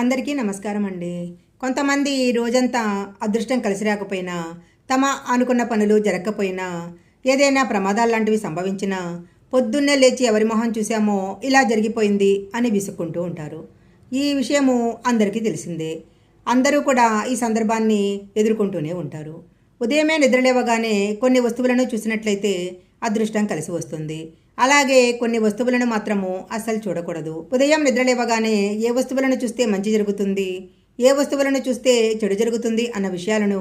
అందరికీ నమస్కారం అండి. కొంతమంది రోజంతా అదృష్టం కలిసి రాకపోయినా తమ అనుకున్న పనులు జరగకపోయినా ఏదైనా ప్రమాదాలు లాంటివి సంభవించినా పొద్దున్నే లేచి ఎవరి మొహం చూసామో ఇలా జరిగిపోయింది అని విసుక్కుంటూ ఉంటారు. ఈ విషయము అందరికీ తెలిసిందే. అందరూ కూడా ఈ సందర్భాన్ని ఎదుర్కొంటూనే ఉంటారు. ఉదయమే నిద్రలేవగానే కొన్ని వస్తువులను చూసినట్లయితే అదృష్టం కలిసి వస్తుంది. అలాగే కొన్ని వస్తువులను మాత్రము అస్సలు చూడకూడదు. ఉదయం నిద్రలేవగానే ఏ వస్తువులను చూస్తే మంచి జరుగుతుంది? ఏ వస్తువులను చూస్తే చెడు జరుగుతుంది అన్న విషయాలను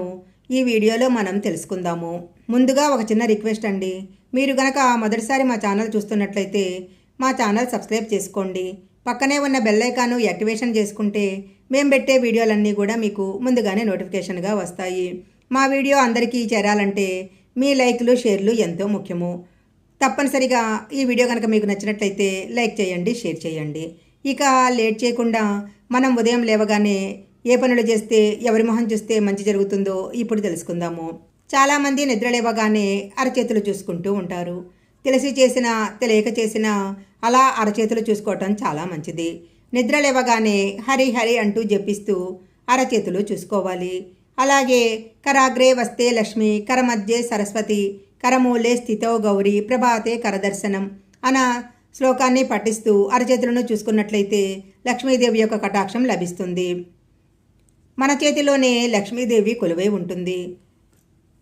ఈ వీడియోలో మనం తెలుసుకుందాము. ముందుగా ఒక చిన్న రిక్వెస్ట్ అండి. మీరు గనక మొదటిసారి మా ఛానల్ చూస్తున్నట్లయితే మా ఛానల్ సబ్స్క్రైబ్ చేసుకోండి. పక్కనే ఉన్న బెల్ ఐకాను యాక్టివేషన్ చేసుకుంటే మేము పెట్టే వీడియోలన్నీ కూడా మీకు ముందుగానే నోటిఫికేషన్గా వస్తాయి. మా వీడియో అందరికీ చేరాలంటే మీ లైక్లు షేర్లు ఎంతో ముఖ్యము. తప్పనిసరిగా ఈ వీడియో కనుక మీకు నచ్చినట్లయితే లైక్ చేయండి షేర్ చేయండి. ఇక లేట్ చేయకుండా మనం ఉదయం లేవగానే ఏ పనులు చేస్తే ఎవరి మొహం చూస్తే మంచి జరుగుతుందో ఇప్పుడు తెలుసుకుందాము. చాలామంది నిద్ర లేవగానే అరచేతులు చూసుకుంటూ ఉంటారు. తెలిసి చేసినా తెలియక చేసినా అలా అరచేతులు చూసుకోవటం చాలా మంచిది. నిద్ర లేవగానే హరి హరి అంటూ జపిస్తూ అరచేతులు చూసుకోవాలి. అలాగే కరాగ్రే వస్తే లక్ష్మి కరమధ్యే సరస్వతి కరమూలే స్థితో గౌరీ ప్రభాతే కరదర్శనం. అన శ్లోకాన్ని పఠిస్తూ అరచేతులను చూసుకున్నట్లయితే లక్ష్మీదేవి యొక్క కటాక్షం లభిస్తుంది. మన చేతిలోనే లక్ష్మీదేవి కొలువై ఉంటుంది.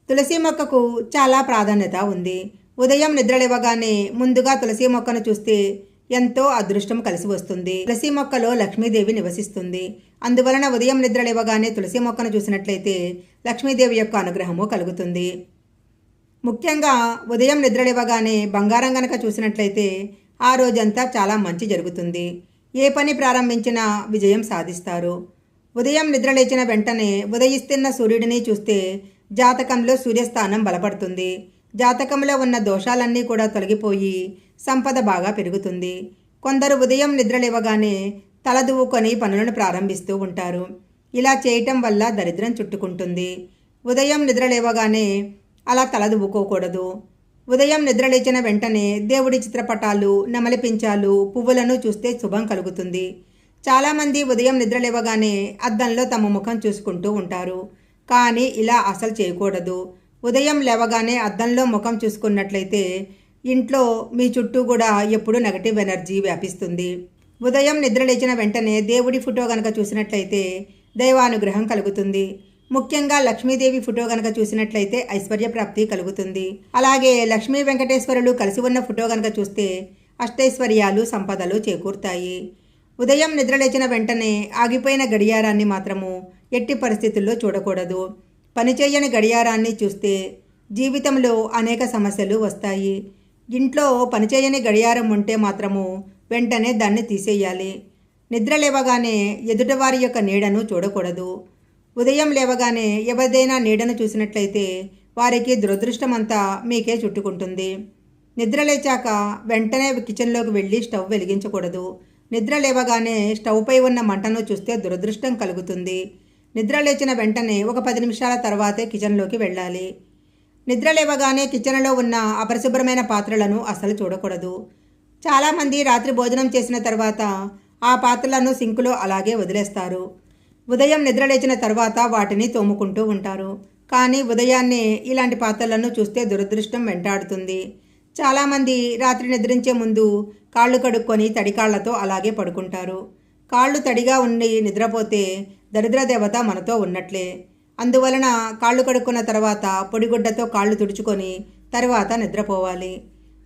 తులసి మొక్కకు చాలా ప్రాధాన్యత ఉంది. ఉదయం నిద్రలేవగానే ముందుగా తులసి మొక్కను చూస్తే ఎంతో అదృష్టం కలిసి వస్తుంది. తులసి మొక్కలో లక్ష్మీదేవి నివసిస్తుంది. అందువలన ఉదయం నిద్రలేవగానే తులసి మొక్కను చూసినట్లయితే లక్ష్మీదేవి యొక్క అనుగ్రహము కలుగుతుంది. ముఖ్యంగా ఉదయం నిద్రలేవగానే బంగారం గనక చూసినట్లయితే ఆ రోజంతా చాలా మంచి జరుగుతుంది. ఏ పని ప్రారంభించినా విజయం సాధిస్తారు. ఉదయం నిద్రలేచిన వెంటనే ఉదయిస్తున్న సూర్యుడిని చూస్తే జాతకంలో సూర్యస్థానం బలపడుతుంది. జాతకంలో ఉన్న దోషాలన్నీ కూడా తొలగిపోయి సంపద బాగా పెరుగుతుంది. కొందరు ఉదయం నిద్రలేవగానే తలదువ్వుకొని పనులను ప్రారంభిస్తూ ఉంటారు. ఇలా చేయటం వల్ల దరిద్రం చుట్టుకుంటుంది. ఉదయం నిద్రలేవగానే అలా తలదువ్వుకోకూడదు ఉదయం నిద్రలేచిన వెంటనే దేవుడి చిత్రపటాలు నెమలిపించాలు పువ్వులను చూస్తే శుభం కలుగుతుంది. చాలామంది ఉదయం నిద్రలేవగానే అద్దంలో తమ ముఖం చూసుకుంటూ ఉంటారు. కానీ ఇలా అసలు చేయకూడదు. ఉదయం లేవగానే అద్దంలో ముఖం చూసుకున్నట్లయితే ఇంట్లో మీ చుట్టూ కూడా ఎప్పుడూ నెగటివ్ ఎనర్జీ వ్యాపిస్తుంది. ఉదయం నిద్రలేచిన వెంటనే దేవుడి ఫోటో కనుక చూసినట్లయితే దైవానుగ్రహం కలుగుతుంది. ముఖ్యంగా లక్ష్మీదేవి ఫోటో గనక చూసినట్లయితే ఐశ్వర్య ప్రాప్తి కలుగుతుంది. అలాగే లక్ష్మీ వెంకటేశ్వరులు కలిసి ఉన్న ఫోటో గనక చూస్తే అష్టైశ్వర్యాలు సంపదలు చేకూరుతాయి. ఉదయం నిద్రలేచిన వెంటనే ఆగిపోయిన గడియారాన్ని మాత్రము ఎట్టి పరిస్థితుల్లో చూడకూడదు. పనిచేయని గడియారాన్ని చూస్తే జీవితంలో అనేక సమస్యలు వస్తాయి. ఇంట్లో పనిచేయని గడియారం ఉంటే మాత్రము వెంటనే దాన్ని తీసేయాలి. నిద్ర లేవగానే ఎదుటివారి యొక్క నీడను చూడకూడదు. ఉదయం లేవగానే ఎవరిదైనా నీడను చూసినట్లయితే వారికి దురదృష్టమంతా మీకే చుట్టుకుంటుంది. నిద్ర లేచాక వెంటనే కిచెన్లోకి వెళ్ళి స్టవ్ వెలిగించకూడదు. నిద్ర లేవగానే స్టవ్పై ఉన్న మంటను చూస్తే దురదృష్టం కలుగుతుంది. నిద్ర లేచిన వెంటనే ఒక పది నిమిషాల తర్వాతే కిచెన్లోకి వెళ్ళాలి. నిద్ర లేవగానే కిచెన్లో ఉన్న అపరిశుభ్రమైన పాత్రలను అసలు చూడకూడదు. చాలామంది రాత్రి భోజనం చేసిన తర్వాత ఆ పాత్రలను సింకులో అలాగే వదిలేస్తారు. ఉదయం నిద్ర లేచిన తర్వాత వాటిని తోముకుంటూ ఉంటారు. కానీ ఉదయాన్నే ఇలాంటి పాత్రలను చూస్తే దురదృష్టం వెంటాడుతుంది. చాలామంది రాత్రి నిద్రించే ముందు కాళ్ళు కడుక్కొని తడికాళ్ళతో అలాగే పడుకుంటారు. కాళ్ళు తడిగా ఉండి నిద్రపోతే దరిద్ర దేవత మనతో ఉన్నట్లే. అందువలన కాళ్ళు కడుక్కున్న తర్వాత పొడిగుడ్డతో కాళ్ళు తుడుచుకొని తర్వాత నిద్రపోవాలి.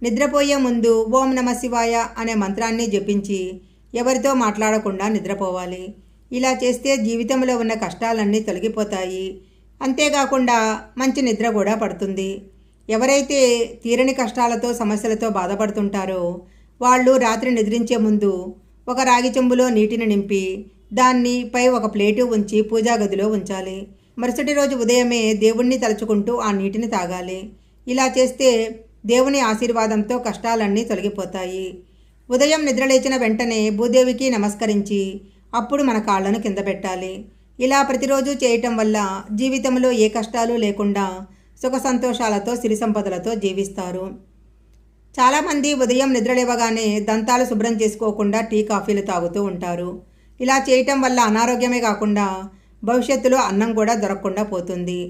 నిద్రపోయే ముందు ఓం నమ శివాయ అనే మంత్రాన్ని జపించి ఎవరితో మాట్లాడకుండా నిద్రపోవాలి. ఇలా చేస్తే జీవితంలో ఉన్న కష్టాలన్నీ తొలగిపోతాయి. అంతేకాకుండా మంచి నిద్ర కూడా పడుతుంది. ఎవరైతే తీరని కష్టాలతో సమస్యలతో బాధపడుతుంటారో వాళ్ళు రాత్రి నిద్రించే ముందు ఒక రాగి చెంబులో నీటిని నింపి దాన్ని పై ఒక ప్లేటు ఉంచి పూజా గదిలో ఉంచాలి. మరుసటి రోజు ఉదయమే దేవుణ్ణి తలుచుకుంటూ ఆ నీటిని తాగాలి. ఇలా చేస్తే దేవుని ఆశీర్వాదంతో కష్టాలన్నీ తొలగిపోతాయి. ఉదయం నిద్రలేచిన వెంటనే భూదేవికి నమస్కరించి అప్పుడు మన కాళ్ళను కింద పెట్టాలి. ఇలా ప్రతిరోజు చేయటం వల్ల జీవితంలో ఏ కష్టాలు లేకుండా సుఖ సంతోషాలతో సిరి సంపదలతో జీవిస్తారు. చాలామంది ఉదయం నిద్రలేవగానే దంతాలు శుభ్రం చేసుకోకుండా టీ కాఫీలు తాగుతూ ఉంటారు. ఇలా చేయటం వల్ల అనారోగ్యమే కాకుండా భవిష్యత్తులో అన్నం కూడా దొరకకుండా పోతుంది.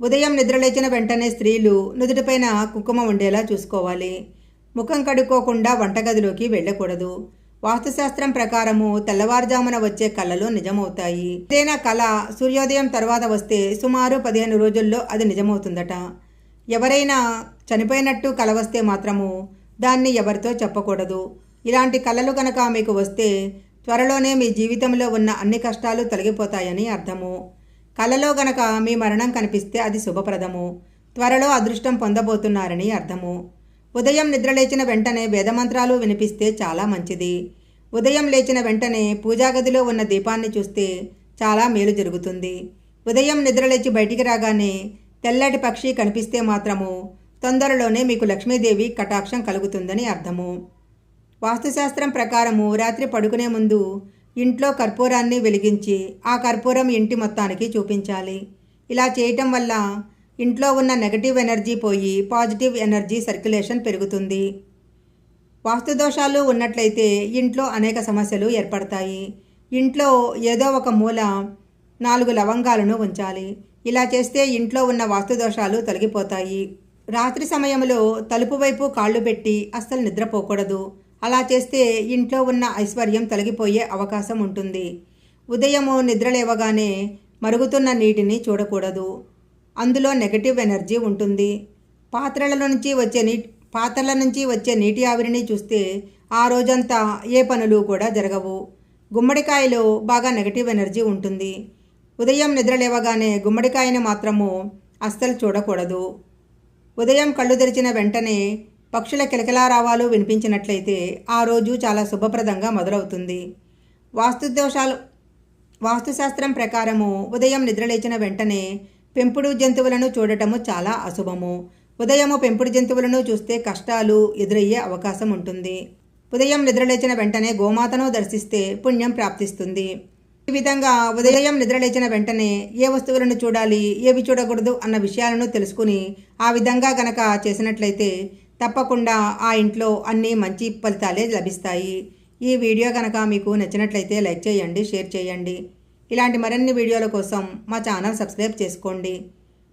ఉదయం నిద్రలేచిన వెంటనే స్త్రీలు నుదుటిపైన కుంకుమ ఉండేలా చూసుకోవాలి. ముఖం కడుక్కోకుండా వంటగదిలోకి వెళ్ళకూడదు. వాస్తుశాస్త్రం ప్రకారము తెల్లవారుజామున వచ్చే కళలు నిజమవుతాయి. ఏదైనా కళ సూర్యోదయం తర్వాత వస్తే సుమారు పదిహేను రోజుల్లో అది నిజమవుతుందట. ఎవరైనా చనిపోయినట్టు కళ వస్తే మాత్రము దాన్ని ఎవరితో చెప్పకూడదు. ఇలాంటి కళలు కనుక మీకు వస్తే త్వరలోనే మీ జీవితంలో ఉన్న అన్ని కష్టాలు తొలగిపోతాయని అర్థము. కలలో గనక మీ మరణం కనిపిస్తే అది శుభప్రదము. త్వరలో అదృష్టం పొందబోతున్నారని అర్థము. ఉదయం నిద్రలేచిన వెంటనే వేదమంత్రాలు వినిపిస్తే చాలా మంచిది. ఉదయం లేచిన వెంటనే పూజాగదిలో ఉన్న దీపాన్ని చూస్తే చాలా మేలు జరుగుతుంది. ఉదయం నిద్రలేచి బయటికి రాగానే తెల్లటి పక్షి కనిపిస్తే మాత్రము తొందరలోనే మీకు లక్ష్మీదేవి కటాక్షం కలుగుతుందని అర్థము. వాస్తుశాస్త్రం ప్రకారము రాత్రి పడుకునే ముందు ఇంట్లో కర్పూరాన్ని వెలిగించి ఆ కర్పూరం ఇంటి మొత్తానికి చూపించాలి. ఇలా చేయటం వల్ల ఇంట్లో ఉన్న నెగటివ్ ఎనర్జీ పోయి పాజిటివ్ ఎనర్జీ సర్క్యులేషన్ పెరుగుతుంది. వాస్తు దోషాలు ఉన్నట్లయితే ఇంట్లో అనేక సమస్యలు ఏర్పడతాయి. ఇంట్లో ఏదో ఒక మూల నాలుగు లవంగాలను ఉంచాలి. ఇలా చేస్తే ఇంట్లో ఉన్న వాస్తు దోషాలు తొలగిపోతాయి. రాత్రి సమయంలో తలుపు వైపు కాళ్ళు పెట్టి అస్సలు నిద్రపోకూడదు. అలా చేస్తే ఇంట్లో ఉన్న ఐశ్వర్యం తొలగిపోయే అవకాశం ఉంటుంది. ఉదయము నిద్రలేవగానే మరుగుతున్న నీటిని చూడకూడదు. అందులో నెగటివ్ ఎనర్జీ ఉంటుంది. పాత్రల నుంచి వచ్చే నీటి పాత్రల నుంచి వచ్చే నీటి ఆవిరిని చూస్తే ఆ రోజంతా ఏ పనులు కూడా జరగవు. గుమ్మడికాయలో బాగా నెగటివ్ ఎనర్జీ ఉంటుంది. ఉదయం నిద్రలేవగానే గుమ్మడికాయని మాత్రము అస్సలు చూడకూడదు. ఉదయం కళ్ళు తెరిచిన వెంటనే పక్షుల కిలకిలారావాలు వినిపించినట్లయితే ఆ రోజు చాలా శుభప్రదంగా మొదలవుతుంది. వాస్తు దోషాలు వాస్తుశాస్త్రం ప్రకారము ఉదయం నిద్రలేచిన వెంటనే పెంపుడు జంతువులను చూడటము చాలా అశుభము. ఉదయము పెంపుడు జంతువులను చూస్తే కష్టాలు ఎదురయ్యే అవకాశం ఉంటుంది. ఉదయం నిద్రలేచిన వెంటనే గోమాతను దర్శిస్తే పుణ్యం ప్రాప్తిస్తుంది. ఈ విధంగా ఉదయం నిద్రలేచిన వెంటనే ఏ వస్తువులను చూడాలి ఏవి చూడకూడదు అన్న విషయాలను తెలుసుకుని ఆ విధంగా గనక చేసినట్లయితే తప్పకుండా ఆ ఇంట్లో అన్ని మంచి ఫలితాలే లభిస్తాయి. ఈ వీడియో కనుక మీకు నచ్చినట్లయితే లైక్ చేయండి షేర్ చేయండి. ఇలాంటి మరిన్ని వీడియోల కోసం మా ఛానల్ సబ్స్క్రైబ్ చేసుకోండి.